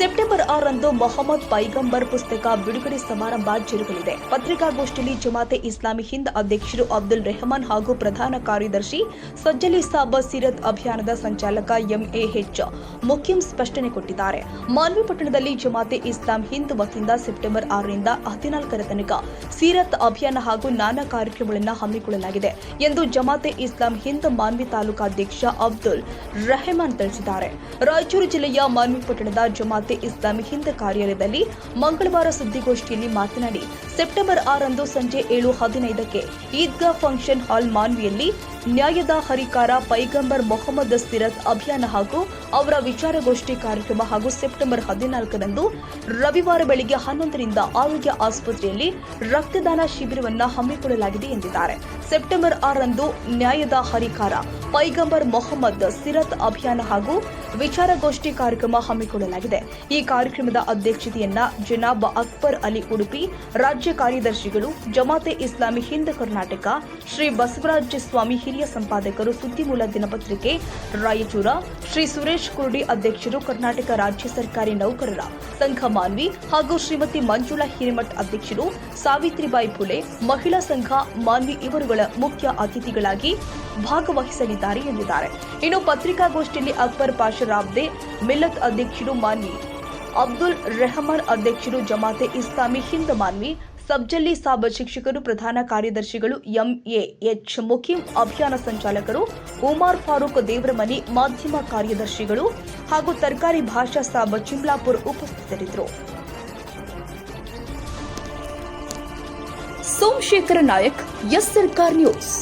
September ಆರಂದು Mohammed ಪೈಗಂಬರ್ ಪುಸ್ತಕ ಬಿಡುಗಡೆ ಸಮಾರಂಭ ಜರುಗಲಿದೆ. ಪತ್ರಿಕಾಗೋಷ್ಠಿಯಲ್ಲಿ ಜಮಾತೆ ಇಸ್ಲಾಮಿ ಹಿಂದ್ ಅಧ್ಯಕ್ಷರು ಅಬ್ದುಲ್ ರೆಹಮಾನ್ ಹಾಗೂ ಪ್ರಧಾನ ಕಾರ್ಯದರ್ಶಿ ಸಜ್ಜಲಿ ಸಾಬ್ ಸಿರತ್ ಅಭಿಯಾನದ ಸಂಚಾಲಕ ಎಂಎಹೆಚ್ ಮುಖ್ಯಂ ಸ್ಪಷ್ಟನೆ ಕೊಟ್ಟಿದ್ದಾರೆ. ಮಾಲ್ವಿ ಪಟ್ಟಣದಲ್ಲಿ ಜಮಾತೆ ಇಸ್ಲಾಂ ಹಿಂದ್ ವತಿಯಿಂದ ಸೆಪ್ಟೆಂಬರ್ ಆರರಿಂದ ಹದಿನಾಲ್ಕರ ತನಕ ಸೀರತ್ ಅಭಿಯಾನ ಹಾಗೂ ನಾನಾ ಕಾರ್ಯಕ್ರಮಗಳನ್ನು ಹಮ್ಮಿಕೊಳ್ಳಲಾಗಿದೆ ಎಂದು ಜಮಾತೆ ಇಸ್ಲಾಂ ಹಿಂದ್ ಮಾನ್ವಿ ತಾಲೂಕಾಧ್ಯಕ್ಷ ಅಬ್ದುಲ್ ರೆಹಮಾನ್ ತಿಳಿಸಿದ್ದಾರೆ. ರಾಯಚೂರು ಜಿಲ್ಲೆಯ ಮಾನ್ವಿ ಪಟ್ಟಣದ ಜಮಾತೆ ಇಸ್ಲಾಮಿ ಹಿಂದ್ ಕಾರ್ಯಾಲಯದಲ್ಲಿ ಮಂಗಳವಾರ ಸುದ್ದಿಗೋಷ್ಠಿಯಲ್ಲಿ ಮಾತನಾಡಿ, ಸೆಪ್ಟೆಂಬರ್ ಆರಂದು ಸಂಜೆ ಏಳು ಹದಿನೈದಕ್ಕೆ ಈದ್ಗಾ ಫಂಕ್ಷನ್ ಹಾಲ್ ಮಾನ್ವಿಯಲ್ಲಿ ನ್ಯಾಯದ ಹರಿಕಾರ ಪೈಗಂಬರ್ ಮೊಹಮ್ಮದ್ ಸಿರತ್ ಅಭಿಯಾನ ಹಾಗೂ ಅವರ ವಿಚಾರಗೋಷ್ಠಿ ಕಾರ್ಯಕ್ರಮ ಹಾಗೂ ಸೆಪ್ಟೆಂಬರ್ ಹದಿನಾಲ್ಕರಂದು ರವಿವಾರ ಬೆಳಿಗ್ಗೆ ಹನ್ನೊಂದರಿಂದ ಆರೋಗ್ಯ ಆಸ್ಪತ್ರೆಯಲ್ಲಿ ರಕ್ತದಾನ ಶಿಬಿರವನ್ನು ಹಮ್ಮಿಕೊಳ್ಳಲಾಗಿದೆ ಎಂದಿದ್ದಾರೆ. ಸೆಪ್ಟೆಂಬರ್ ಆರಂದು ನ್ಯಾಯದ ಹರಿಕಾರ ಪೈಗಂಬರ್ ಮೊಹಮ್ಮದ್ ಸಿರತ್ ಅಭಿಯಾನ ಹಾಗೂ ವಿಚಾರಗೋಷ್ಠಿ ಕಾರ್ಯಕ್ರಮ ಹಮ್ಮಿಕೊಳ್ಳಲಾಗಿದೆ. ಈ ಕಾರ್ಯಕ್ರಮದ ಅಧ್ಯಕ್ಷತೆಯನ್ನ ಜನಾಬ್ ಅಕ್ಬರ್ ಅಲಿ ಉಡುಪಿ, ರಾಜ್ಯ ಕಾರ್ಯದರ್ಶಿಗಳು ಜಮಾತೆ ಇಸ್ಲಾಮಿ ಹಿಂದ್ ಕರ್ನಾಟಕ, ಶ್ರೀ ಬಸವರಾಜ ಸ್ವಾಮಿ ಹಿರಿಯ ಸಂಪಾದಕರು ಸುದ್ದಿಮೂಲ ದಿನಪತ್ರಿಕೆ, ರಾಯಚೂರ, ಶ್ರೀ ಸುರೇಶ್ ಕುರುಡಿ ಅಧ್ಯಕ್ಷರು ಕರ್ನಾಟಕ ರಾಜ್ಯ ಸರ್ಕಾರಿ ನೌಕರರ ಸಂಘ ಮಾನ್ವಿ ಹಾಗೂ ಶ್ರೀಮತಿ ಮಂಜುಳಾ ಹಿರೇಮಠ್ ಅಧ್ಯಕ್ಷರು ಸಾವಿತ್ರಿಬಾಯಿ ಫುಲೆ, ಮಹಿಳಾ ಸಂಘ ಮಾನ್ವಿ ಇವರುಗಳ ಮುಖ್ಯ ಅತಿಥಿಗಳಾಗಿ ಭಾಗವಹಿಸಲಿದ್ದಾರೆ ಎಂದಿದ್ದಾರೆ. ಇನ್ನು ಪತ್ರಿಕಾಗೋಷ್ಠಿಯಲ್ಲಿ ಅಕ್ಬರ್ ಪಾಷರಾಬ್ದೆ ಮಿಲ್ಲತ್ ಅಧ್ಯಕ್ಷರು ಮಾನ್ವಿ, ಅಬ್ದುಲ್ ರೆಹಮಾನ್ ಅಧ್ಯಕ್ಷರು ಜಮಾತೆ ಇಸ್ಲಾಮಿ ಹಿಂದ್ ಮಾನ್ವಿ, ಸಬ್ಜಲ್ಲಿ ಸಾಬ್ ಶಿಕ್ಷಕರು ಪ್ರಧಾನ ಕಾರ್ಯದರ್ಶಿಗಳು ಎಂಎಎಚ್ ಮುಖೀಂ ಅಭಿಯಾನ ಸಂಚಾಲಕರು ಉಮಾರ್ ಫಾರೂಕ್ ದೇವರಮನಿ ಮಾಧ್ಯಮ ಕಾರ್ಯದರ್ಶಿಗಳು ಹಾಗೂ ತರಕಾರಿ ಭಾಷಾ ಸಾಬ ಚಿಮ್ಲಾಪುರ್ ಉಪಸ್ಥಿತರಿದ್ದರು. Somashekhara Nayak, S Sarkar news.